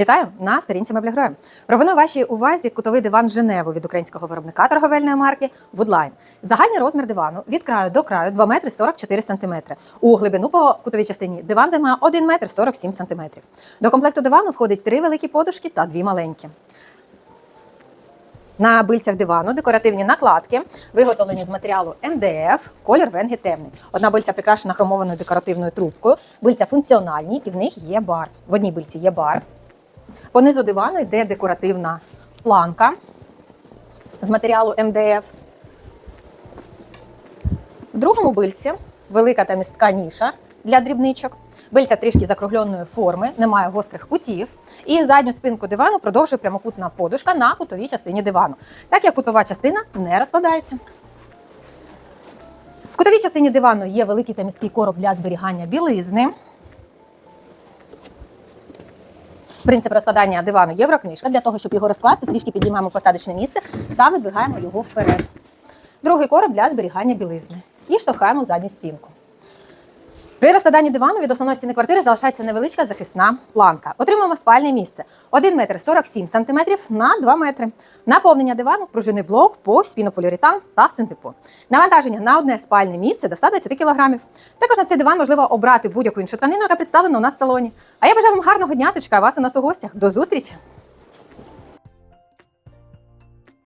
Вітаю на сторінці меблі. Пропоную вашій увазі кутовий диван Женеву від українського виробника торговельної марки Woodline. Загальний розмір дивану від краю до краю 2 метри 44 сантиметри. У глибину по кутовій частині диван займає 1 метр 47 сантиметрів. До комплекту дивану входить три великі подушки та дві маленькі. На бильцях дивану декоративні накладки, виготовлені з матеріалу МДФ, колір венги темний. Одна бильця прикрашена хромованою декоративною трубкою. Бильця функціональні і в них є бар. В одній бильці є бар. Понизу дивану йде декоративна планка з матеріалу МДФ. В другому бильці велика та містка ніша для дрібничок. Бильця трішки закругленої форми, немає гострих кутів. І задню спинку дивану продовжує прямокутна подушка на кутовій частині дивану, так як кутова частина не розкладається. В кутовій частині дивану є великий та місткий короб для зберігання білизни. Принцип розкладання дивану єврокнижка. Для того, щоб його розкласти, трішки підіймаємо посадочне місце та видвигаємо його вперед. Другий короб для зберігання білизни. І штовхаємо задню стінку. При розкладанні дивану від основної стіни квартири залишається невеличка захисна планка. Отримуємо спальне місце 1 метр 47 сантиметрів на 2 метри. Наповнення дивану, пружинний блок, повсь, пінополіуретан та синтепон. Навантаження на одне спальне місце до 120 кг. Також на цей диван можливо обрати будь-яку іншу тканину, яка представлена у нас в салоні. А я бажаю вам гарного дня та чекаю вас у нас у гостях. До зустрічі!